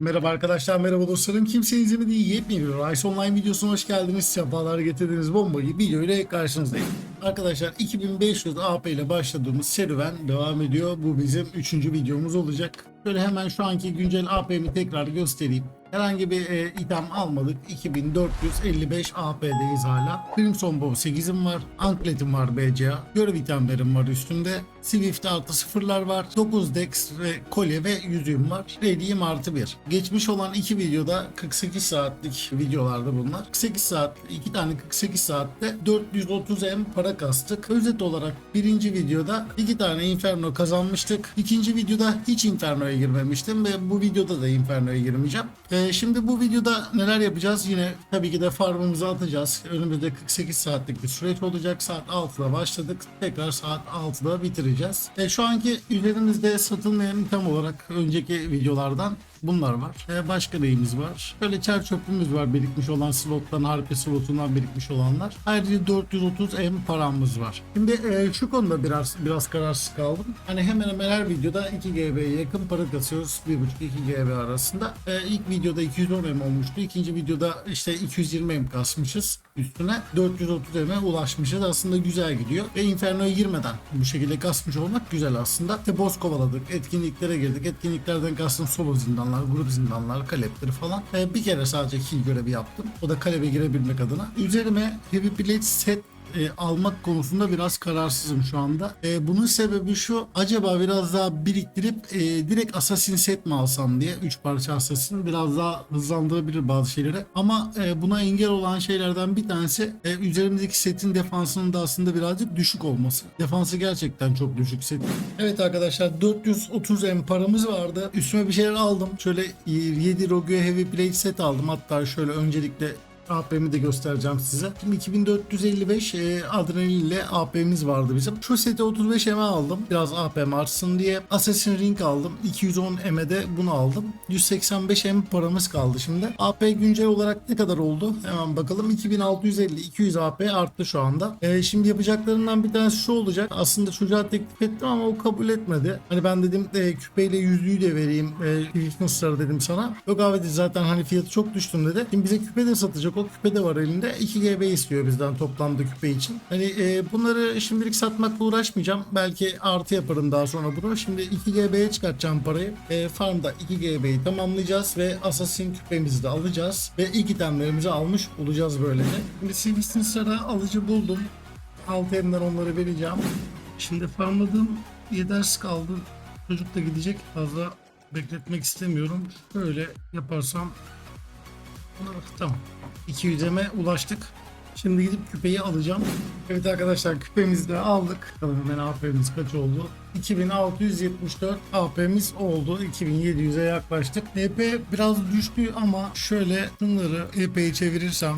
Merhaba arkadaşlar, merhaba dostlarım. Kimsenin izlemediği yepyeni bir Rise Online videosuna hoş geldiniz. Sefalar getirdiniz bomba gibi video ile karşınızdayım. Arkadaşlar 2500 AP ile başladığımız serüven devam ediyor. Bu bizim 3. videomuz olacak. Şöyle hemen şu anki güncel AP'mi tekrar göstereyim. Herhangi bir e, item almadık. 2455 AP'deyiz hala. Crimson Bow 8'im var. Ankletim var BCA. Görev itemlerim var üstünde. Swift artı sıfırlar var. 9 Dex ve kolye ve yüzüğüm var. Ready'im artı 1. Geçmiş olan iki videoda 48 saatlik videolardı bunlar. 48 saat, iki tane 48 saatte 430M para kastık. Özet olarak birinci videoda iki tane Inferno kazanmıştık. İkinci videoda hiç Inferno'ya girmemiştim ve bu videoda da Inferno'ya girmeyeceğim. Ee, şimdi bu videoda neler yapacağız? Yine tabii ki de farmımızı atacağız. Önümüzde 48 saatlik bir süreç olacak. Saat 6'da başladık. Tekrar saat 6'da bitireceğiz. E, şu anki üzerimizde satılmayan item olarak önceki videolardan Bunlar var. E, başka neyimiz var? Böyle çer çöpümüz var birikmiş olan slottan, harpi slotundan birikmiş olanlar. Ayrıca 430 M paramız var. Şimdi e, şu konuda biraz biraz kararsız kaldım. Hani hemen hemen her videoda 2 GB'ye yakın para kasıyoruz. 1.5-2 GB arasında. E, ilk videoda 210 M olmuştu. İkinci videoda işte 220 M kasmışız üstüne 430 M'e ulaşmışız. Aslında güzel gidiyor. Ve Inferno'ya girmeden bu şekilde kasmış olmak güzel aslında. İşte boss kovaladık, etkinliklere girdik. Etkinliklerden kastım solo zindanlar, grup zindanlar, kalepleri falan. Ee, bir kere sadece kill görevi yaptım. O da kalebe girebilmek adına. Üzerime Heavy Blade set e, almak konusunda biraz kararsızım şu anda. E, bunun sebebi şu. Acaba biraz daha biriktirip e, direkt Assassin set mi alsam diye 3 parça Assassin biraz daha hızlandırabilir bazı şeyleri. Ama e, buna engel olan şeylerden bir tanesi e, üzerimizdeki setin defansının da aslında birazcık düşük olması. Defansı gerçekten çok düşük setin. Evet arkadaşlar 430 M paramız vardı. Üstüme bir şeyler aldım. Şöyle 7 Rogue Heavy Plate set aldım. Hatta şöyle öncelikle AP'mi de göstereceğim size. Şimdi 2455 e, adrenalin ile AP'miz vardı bizim. Şu seti 35 M aldım. Biraz AP'm artsın diye. Assassin Ring aldım. 210 M'e de bunu aldım. 185 M paramız kaldı şimdi. AP güncel olarak ne kadar oldu? Hemen bakalım. 2650 200 AP arttı şu anda. E, şimdi yapacaklarından bir tanesi şu olacak. Aslında çocuğa teklif ettim ama o kabul etmedi. Hani ben dedim e, küpeyle yüzüğü de vereyim. E, Fitness'ları dedim sana. Yok abi zaten hani fiyatı çok düştüm dedi. Şimdi bize küpe de satacak. O küpe de var elinde. 2 GB istiyor bizden toplamda küpe için. Hani e, bunları şimdilik satmakla uğraşmayacağım. Belki artı yaparım daha sonra bunu. Şimdi 2 GB'ye çıkartacağım parayı. E, farmda 2 GB'yi tamamlayacağız ve Assassin küpemizi de alacağız. Ve ilk itemlerimizi almış olacağız böylece. Şimdi Silvis'in sıra alıcı buldum. Alt elimden onları vereceğim. Şimdi farmladığım yeders kaldı. Çocuk da gidecek. Fazla bekletmek istemiyorum. Böyle yaparsam Tamam. 200'eme ulaştık. Şimdi gidip küpeyi alacağım. Evet arkadaşlar küpemizi de aldık. Bakalım hemen AP'miz kaç oldu? 2674 AP'miz oldu. 2700'e yaklaştık. EP biraz düştü ama şöyle şunları EP'yi çevirirsem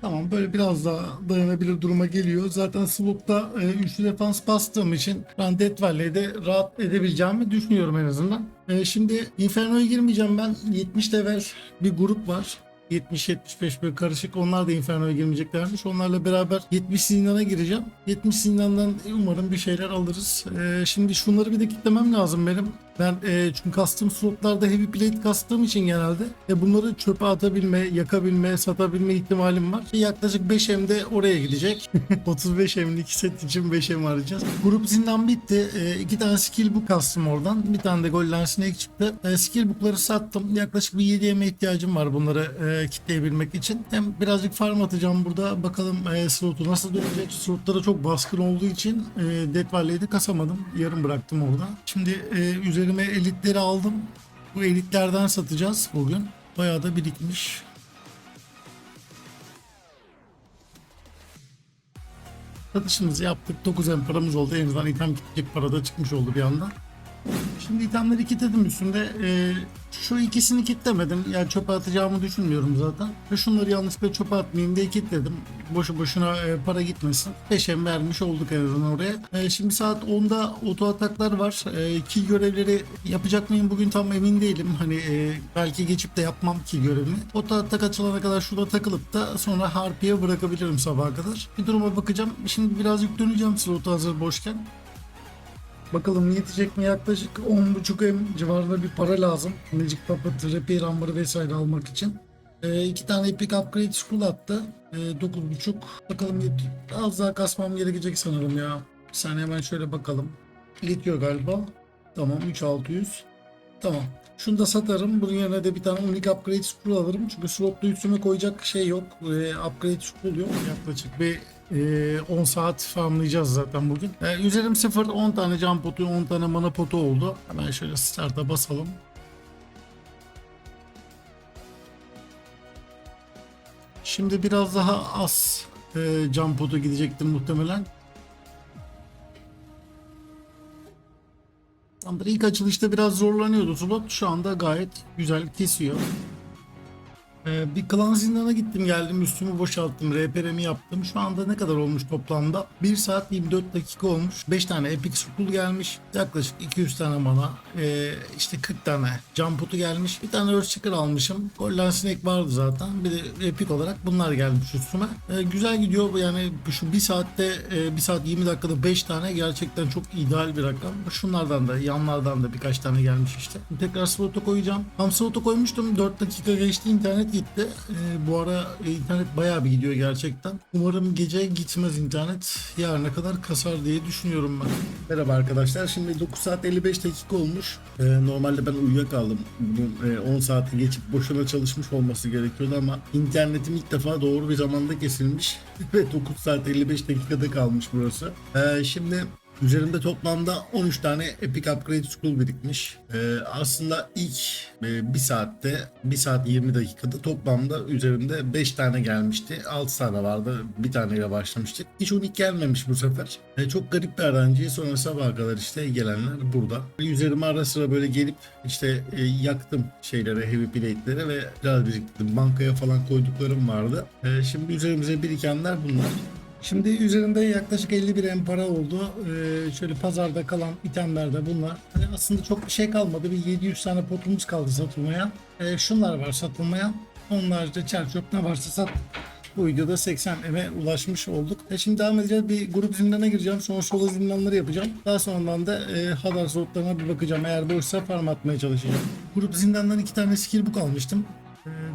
Tamam böyle biraz daha dayanabilir duruma geliyor. Zaten slotta e, üçlü defans bastığım için ben Death Valley'de rahat edebileceğimi düşünüyorum en azından. E, şimdi Inferno'ya girmeyeceğim ben. 70 level bir grup var. 70-75 böyle karışık. Onlar da Inferno'ya girmeyeceklermiş. Onlarla beraber 70 zindana gireceğim. 70 zindandan umarım bir şeyler alırız. Ee, şimdi şunları bir de kitlemem lazım benim. Ben e, çünkü kastım slotlarda heavy plate kastığım için genelde e, bunları çöpe atabilme, yakabilme, satabilme ihtimalim var. Yaklaşık 5M'de oraya gidecek. 35 M'lik set için 5M arayacağız. Grup zindan bitti. E, iki tane skill book kastım oradan. Bir tane de Golden Snake çıktı. E, skill bookları sattım. Yaklaşık bir 7 M'e ihtiyacım var bunları e, kitleyebilmek için. Hem birazcık farm atacağım burada. Bakalım e, slotu nasıl dönecek. Slotlara çok baskın olduğu için e, Death Valley'de kasamadım. Yarım bıraktım orada. Şimdi e, üzerime elitleri aldım. Bu elitlerden satacağız bugün. Bayağı da birikmiş. Satışımızı yaptık. 9 M paramız oldu. En azından item kitlecek para da çıkmış oldu bir anda. Şimdi itemleri kitledim üstünde. Ee, şu ikisini kitlemedim. Yani çöpe atacağımı düşünmüyorum zaten. Ve şunları yanlışlıkla çöpe atmayayım diye kitledim. Boşu boşuna e, para gitmesin. 5M vermiş olduk en azından oraya. E, şimdi saat 10'da oto ataklar var. E, kill görevleri yapacak mıyım bugün tam emin değilim. Hani e, belki geçip de yapmam kill görevini. Oto atak açılana kadar şurada takılıp da sonra harpiye bırakabilirim sabaha kadar. Bir duruma bakacağım. Şimdi birazcık döneceğim slotu hazır boşken. Bakalım yetecek mi? Yaklaşık 10.5 M civarında bir para lazım. Magic Puppet, Repair Amber'ı vesaire almak için. Ee, iki tane Epic Upgrade School attı. Ee, 9.5. Bakalım az daha kasmam gerekecek sanırım ya. Bir saniye hemen şöyle bakalım. Yetiyor galiba. Tamam 3600. Tamam. Şunu da satarım. Bunun yerine de bir tane Unique Upgrade Scroll alırım. Çünkü slotlu üstüme koyacak şey yok. Ee, upgrade Scroll yok. Yaklaşık bir e, 10 saat farmlayacağız zaten bugün. Ee, üzerim 0. 10 tane can potu, 10 tane mana potu oldu. Hemen şöyle start'a basalım. Şimdi biraz daha az e, can potu gidecektim muhtemelen. Tamamdır. İlk açılışta biraz zorlanıyordu slot. Şu anda gayet güzel kesiyor. Ee, bir klan zindana gittim geldim üstümü boşalttım RPR'mi yaptım. Şu anda ne kadar olmuş toplamda? 1 saat 24 dakika olmuş. 5 tane epic scroll gelmiş. Yaklaşık 200 tane mana ee, işte 40 tane jump putu gelmiş. Bir tane earthshaker almışım. Golden snake vardı zaten. Bir de epic olarak bunlar gelmiş üstüme. Ee, güzel gidiyor yani şu 1 saatte e, 1 saat 20 dakikada 5 tane gerçekten çok ideal bir rakam. Şunlardan da yanlardan da birkaç tane gelmiş işte. Tekrar slota koyacağım. Ham slota koymuştum. 4 dakika geçti internet gitti. Ee, bu ara e, internet bayağı bir gidiyor gerçekten. Umarım gece gitmez internet. Yarına kadar kasar diye düşünüyorum ben. Merhaba arkadaşlar. Şimdi 9 saat 55 dakika olmuş. Ee, normalde ben uyuyakaldım. Bunun e, 10 saati geçip boşuna çalışmış olması gerekiyordu ama internetim ilk defa doğru bir zamanda kesilmiş. Ve 9 saat 55 dakikada kalmış burası. Ee, şimdi Üzerimde toplamda 13 tane Epic Upgrade Scroll birikmiş. Ee, aslında ilk e, 1 saatte 1 saat 20 dakikada toplamda üzerimde 5 tane gelmişti. 6 tane vardı. Bir taneyle başlamıştık. Hiç unik gelmemiş bu sefer. E, çok garip bir öğrenci. Sonra sabaha kadar işte gelenler burada. Üzerime ara sıra böyle gelip işte e, yaktım şeylere, heavy plate'lere ve biraz biriktirdim. Bankaya falan koyduklarım vardı. E, şimdi üzerimize birikenler bunlar. Şimdi üzerinde yaklaşık 51 em para oldu. Ee, şöyle pazarda kalan itemler de bunlar. Hani aslında çok bir şey kalmadı. Bir 700 tane potumuz kaldı satılmaya. Ee, şunlar var satılmaya. Onlar da çer çöp ne varsa sat. Bu videoda 80 eme ulaşmış olduk. E şimdi devam edeceğiz. Bir grup zindana gireceğim. Sonra solo zindanları yapacağım. Daha sonradan da e, Hadar slotlarına bir bakacağım. Eğer boşsa farm atmaya çalışacağım. Grup zindandan iki tane skill book almıştım.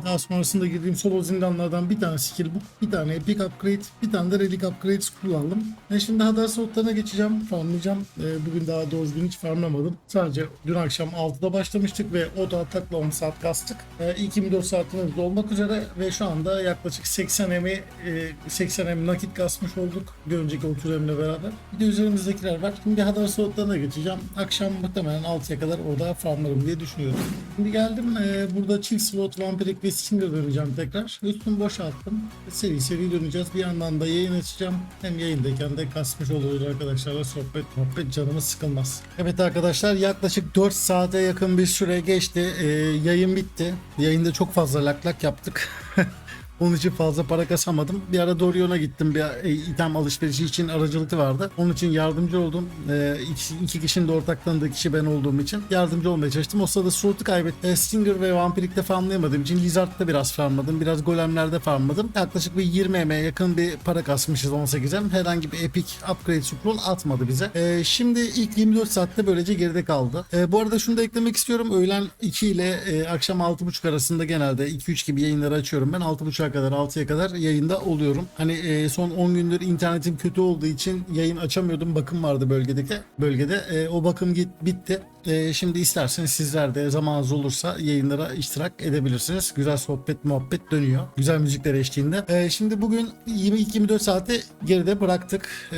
Ee, Daha sonrasında girdiğim solo zindanlardan bir tane skill book, bir tane epic upgrade, bir tane de relic upgrade kullandım. E şimdi Hadar slotlarına geçeceğim, farmlayacağım. Ee, bugün daha doğru düzgün hiç farmlamadım. Sadece dün akşam 6'da başlamıştık ve o da atakla 10 saat kastık. Ee, ilk 24 saatimiz dolmak üzere ve şu anda yaklaşık 80 emi, e, 80 em nakit kasmış olduk. Bir önceki 30 emle beraber. Bir de üzerimizdekiler var. Şimdi Hadar slotlarına geçeceğim. Akşam muhtemelen 6'ya kadar orada farmlarım diye düşünüyorum. Şimdi geldim e, burada çift slot, vampirik ve stinger döneceğim tekrar. Üstümü boşalttım. Seri seri döneceğiz. Bir yandan da yayın açacağım. Hem yayındayken de kasmış oluruz arkadaşlarla sohbet muhabbet canımız sıkılmaz. Evet arkadaşlar yaklaşık 4 saate yakın bir süre geçti. E, yayın bitti. Yayında çok fazla lak lak yaptık. Onun için fazla para kasamadım. Bir ara Dorion'a gittim. Bir e, item alışverişi için aracılıkı vardı. Onun için yardımcı oldum. E, iki, iki kişinin de ortaklandığı kişi ben olduğum için yardımcı olmaya çalıştım. O sırada slot'u kaybettim. E, Stinger ve Vampirik'te farmlayamadığım için Lizard'da biraz farmladım. Biraz Golemler'de farmladım. Yaklaşık bir 20 emeğe yakın bir para kasmışız 18'e. Herhangi bir epic upgrade scroll atmadı bize. E, şimdi ilk 24 saatte böylece geride kaldı. E, bu arada şunu da eklemek istiyorum. Öğlen 2 ile e, akşam 6.30 arasında genelde 2-3 gibi yayınları açıyorum. Ben 6.30'a kadar 6'ya kadar yayında oluyorum. Hani e, son 10 gündür internetim kötü olduğu için yayın açamıyordum. Bakım vardı bölgedeki bölgede. E, o bakım git bitti. E, şimdi isterseniz sizler de zamanınız olursa yayınlara iştirak edebilirsiniz. Güzel sohbet muhabbet dönüyor. Güzel müzikler eşliğinde. E, şimdi bugün 22-24 saati geride bıraktık. E,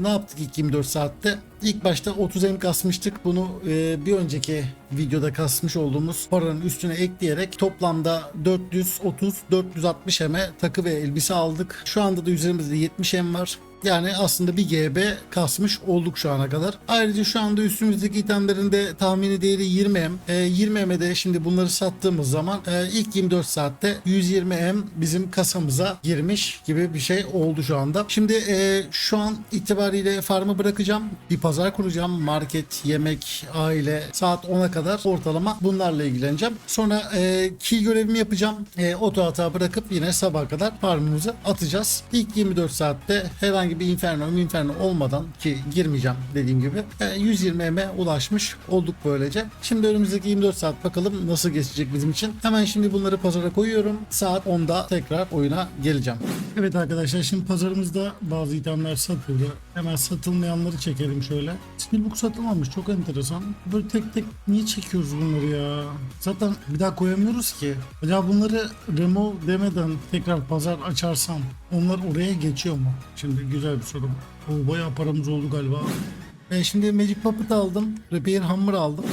ne yaptık ilk 24 saatte? İlk başta 30 em kasmıştık. Bunu e, bir önceki videoda kasmış olduğumuz paranın üstüne ekleyerek toplamda 430-460 eme takı ve elbise aldık. Şu anda da üzerimizde 70 em var. Yani aslında bir GB kasmış olduk şu ana kadar. Ayrıca şu anda üstümüzdeki itemlerin de tahmini değeri 20M. E, 20M'e de şimdi bunları sattığımız zaman e, ilk 24 saatte 120M bizim kasamıza girmiş gibi bir şey oldu şu anda. Şimdi e, şu an itibariyle farmı bırakacağım. Bir pazar kuracağım. Market, yemek, aile saat 10'a kadar ortalama bunlarla ilgileneceğim. Sonra e, kill görevimi yapacağım. E, oto hata bırakıp yine sabah kadar farmımızı atacağız. İlk 24 saatte herhangi bir inferno inferno olmadan ki girmeyeceğim dediğim gibi e, 120 M'e ulaşmış olduk böylece. Şimdi önümüzdeki 24 saat bakalım nasıl geçecek bizim için. Hemen şimdi bunları pazara koyuyorum. Saat 10'da tekrar oyuna geleceğim. Evet arkadaşlar şimdi pazarımızda bazı itemler satıldı. Hemen satılmayanları çekelim şöyle. Steelbook satılmamış çok enteresan. Böyle tek tek niye çekiyoruz bunları ya? Zaten bir daha koyamıyoruz ki. Acaba bunları remove demeden tekrar pazar açarsam onlar oraya geçiyor mu? Şimdi güzel bir soru. O bayağı paramız oldu galiba. Ben şimdi Magic Puppet aldım. Repair Hammer aldım.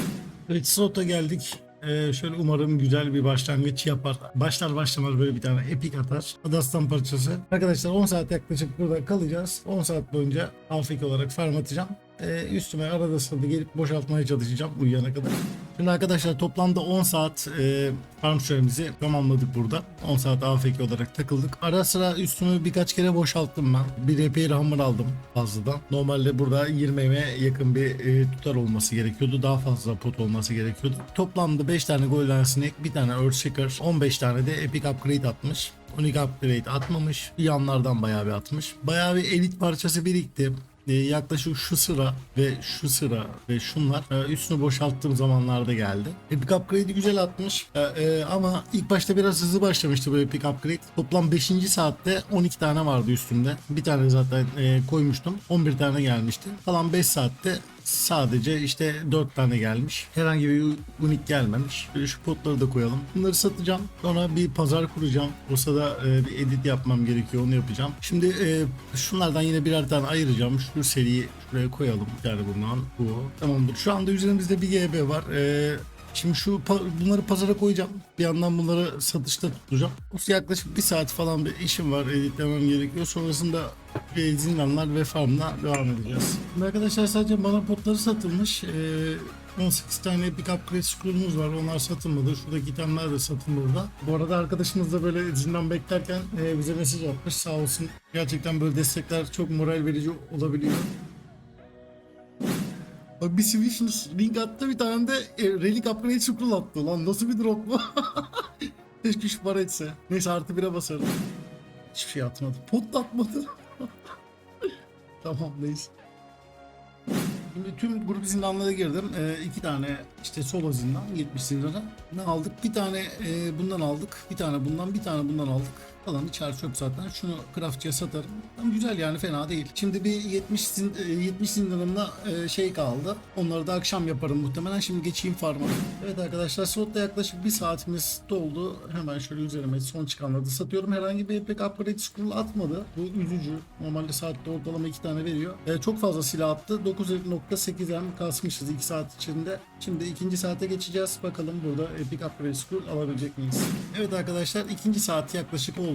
Red Slot'a geldik. Ee, şöyle umarım güzel bir başlangıç yapar. Başlar başlamaz böyle bir tane epik atar. Adastan parçası. Arkadaşlar 10 saat yaklaşık burada kalacağız. 10 saat boyunca afk olarak farm atacağım. Ee, üstüme arada sırada gelip boşaltmaya çalışacağım uyuyana kadar. Şimdi arkadaşlar toplamda 10 saat e, farm süremizi tamamladık burada. 10 saat AFK olarak takıldık. Ara sıra üstümü birkaç kere boşalttım ben. Bir repair hammer aldım fazladan. Normalde burada 20'ye yakın bir e, tutar olması gerekiyordu. Daha fazla pot olması gerekiyordu. Toplamda 5 tane Golden Snake, bir tane Earthshaker, 15 tane de Epic Upgrade atmış. 12 upgrade atmamış. Yanlardan bayağı bir atmış. Bayağı bir elit parçası birikti. Ee, yaklaşık şu sıra ve şu sıra ve şunlar e, üstünü boşalttığım zamanlarda geldi. Epic Upgrade'i güzel atmış E, e, ama ilk başta biraz hızlı başlamıştı bu Epic Upgrade. Toplam 5. saatte 12 tane vardı üstünde. Bir tane zaten e, koymuştum. 11 tane gelmişti. Kalan 5 saatte sadece işte 4 tane gelmiş. Herhangi bir unik gelmemiş. Böyle şu potları da koyalım. Bunları satacağım. Sonra bir pazar kuracağım. O sırada e, bir edit yapmam gerekiyor. Onu yapacağım. Şimdi e, şunlardan yine birer tane ayıracağım. Şu seriyi şuraya koyalım. Tane bundan. Bu. Tamamdır. Şu anda üzerimizde bir GB var. Şimdi şu bunları pazara koyacağım. Bir yandan bunları satışta tutacağım. Yaklaşık bir saat falan bir işim var. Editlemem gerekiyor. Sonrasında zindanlar ve farmla devam edeceğiz. Arkadaşlar sadece bana potları satılmış. Ee, 18 tane Epic Upgrade Scroll'umuz var. Onlar satılmadı. Şuradaki itemler de satılmadı. Bu arada arkadaşımız da böyle zindan beklerken e, bize mesaj atmış. Sağ olsun. Gerçekten böyle destekler çok moral verici olabiliyor. Bak bir Swiftness link attı bir tane de e, Relic Upgrade Scroll attı. Lan nasıl bir drop bu? Keşke şu para etse. Neyse artı bire basarım. Hiçbir şey atmadı. Pot da atmadı. tamam neyse. Şimdi tüm grup zindanlara girdim. Ee, iki tane işte solo zindan 70 zindana. Ne aldık? Bir tane e, bundan aldık. Bir tane bundan, bir tane bundan aldık. Kalanı çar çöp zaten. Şunu craftçıya satarım. Ama güzel yani fena değil. Şimdi bir 70 zin, e, 70 zindanımda e, şey kaldı. Onları da akşam yaparım muhtemelen. Şimdi geçeyim farma. Evet arkadaşlar slotta yaklaşık bir saatimiz doldu. Hemen şöyle üzerime son çıkanları da satıyorum. Herhangi bir pek upgrade scroll atmadı. Bu üzücü. Normalde saatte ortalama 2 tane veriyor. E, çok fazla silah attı. 9.8 M kasmışız 2 saat içinde. Şimdi ikinci saate geçeceğiz. Bakalım burada epic upgrade scroll alabilecek miyiz? Evet arkadaşlar ikinci saat yaklaşık oldu.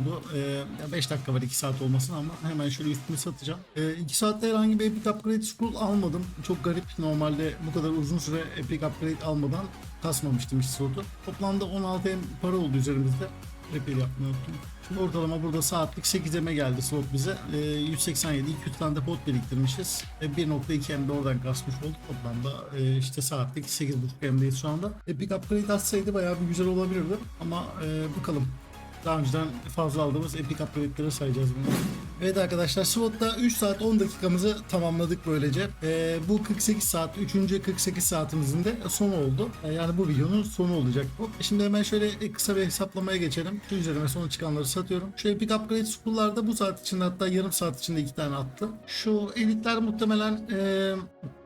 5 dakika var 2 saat olmasın ama hemen şöyle üstümü satacağım. 2 saatte herhangi bir epic upgrade scroll almadım. Çok garip. Normalde bu kadar uzun süre epic upgrade almadan kasmamıştım hiç slotu. Toplamda 16 M para oldu üzerimizde. Repair yapmayı unuttum. Şimdi ortalama burada saatlik 8 M'e geldi slot bize. E, 187 200 tane de pot biriktirmişiz. E, 1.2 M de oradan kasmış olduk. Toplamda e, işte saatlik 8.5 M'deyiz şu anda. Epic Upgrade atsaydı bayağı bir güzel olabilirdi. Ama e, bakalım. Daha önceden fazla aldığımız Epic Upgrade'leri sayacağız bunu. Evet arkadaşlar slotta 3 saat 10 dakikamızı tamamladık böylece. Ee, bu 48 saat 3. 48 saatimizin de sonu oldu. Ee, yani bu videonun sonu olacak bu. Şimdi hemen şöyle kısa bir hesaplamaya geçelim. Şu üzerime sonu çıkanları satıyorum. Şu Epic Upgrade School'larda bu saat içinde hatta yarım saat içinde 2 tane attı. Şu elitler muhtemelen ee,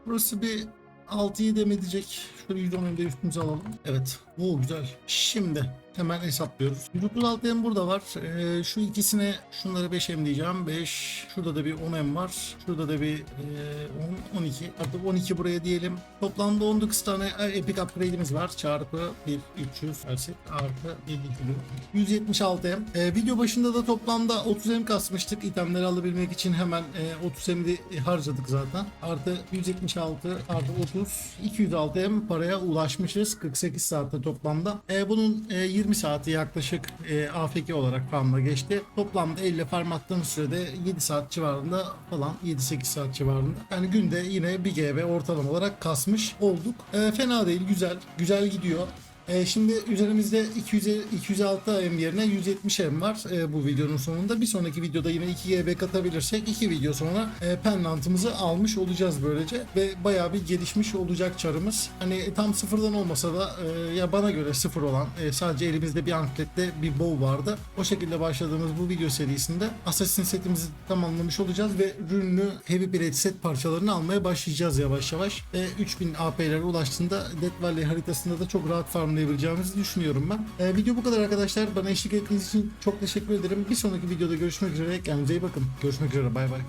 burası bir 6'yı demedecek. Şöyle 110 önde üstümüze alalım. Evet. Oo güzel. Şimdi hemen hesaplıyoruz. 136 M burada var. Ee, şu ikisine şunları 5 M diyeceğim. 5. Şurada da bir 10 M var. Şurada da bir e, 10, 12. Artık 12 buraya diyelim. Toplamda 19 tane epic upgrade'imiz var. Çarpı 1 300 versek artı 50 kilo. 176 M. Ee, video başında da toplamda 30 M kasmıştık. itemleri alabilmek için hemen e, 30 M'i harcadık zaten. Artı 176 artı 30 206 M paraya ulaşmışız 48 toplamda. E, bunun e, 20 saati yaklaşık e, AFK olarak farmla geçti. Toplamda elle farm attığımız sürede 7 saat civarında falan 7-8 saat civarında. Yani günde yine 1 GB ortalama olarak kasmış olduk. E, fena değil güzel. Güzel gidiyor. E, şimdi üzerimizde 200, 206 M yerine 170 M var e, bu videonun sonunda. Bir sonraki videoda yine 2 GB katabilirsek 2 video sonra e, pendantımızı almış olacağız böylece. Ve bayağı bir gelişmiş olacak çarımız. Hani tam sıfırdan olmasa da e, ya bana göre sıfır olan e, sadece elimizde bir ankletle bir bow vardı. O şekilde başladığımız bu video serisinde Assassin setimizi tamamlamış olacağız ve ürünlü Heavy Blade set parçalarını almaya başlayacağız yavaş yavaş. E, 3000 AP'lere ulaştığında Death Valley haritasında da çok rahat farmlayabileceğimizi düşünüyorum ben. E, video bu kadar arkadaşlar. Bana eşlik ettiğiniz için çok teşekkür ederim. Bir sonraki videoda görüşmek üzere. Kendinize iyi bakın. Görüşmek üzere. Bay bay.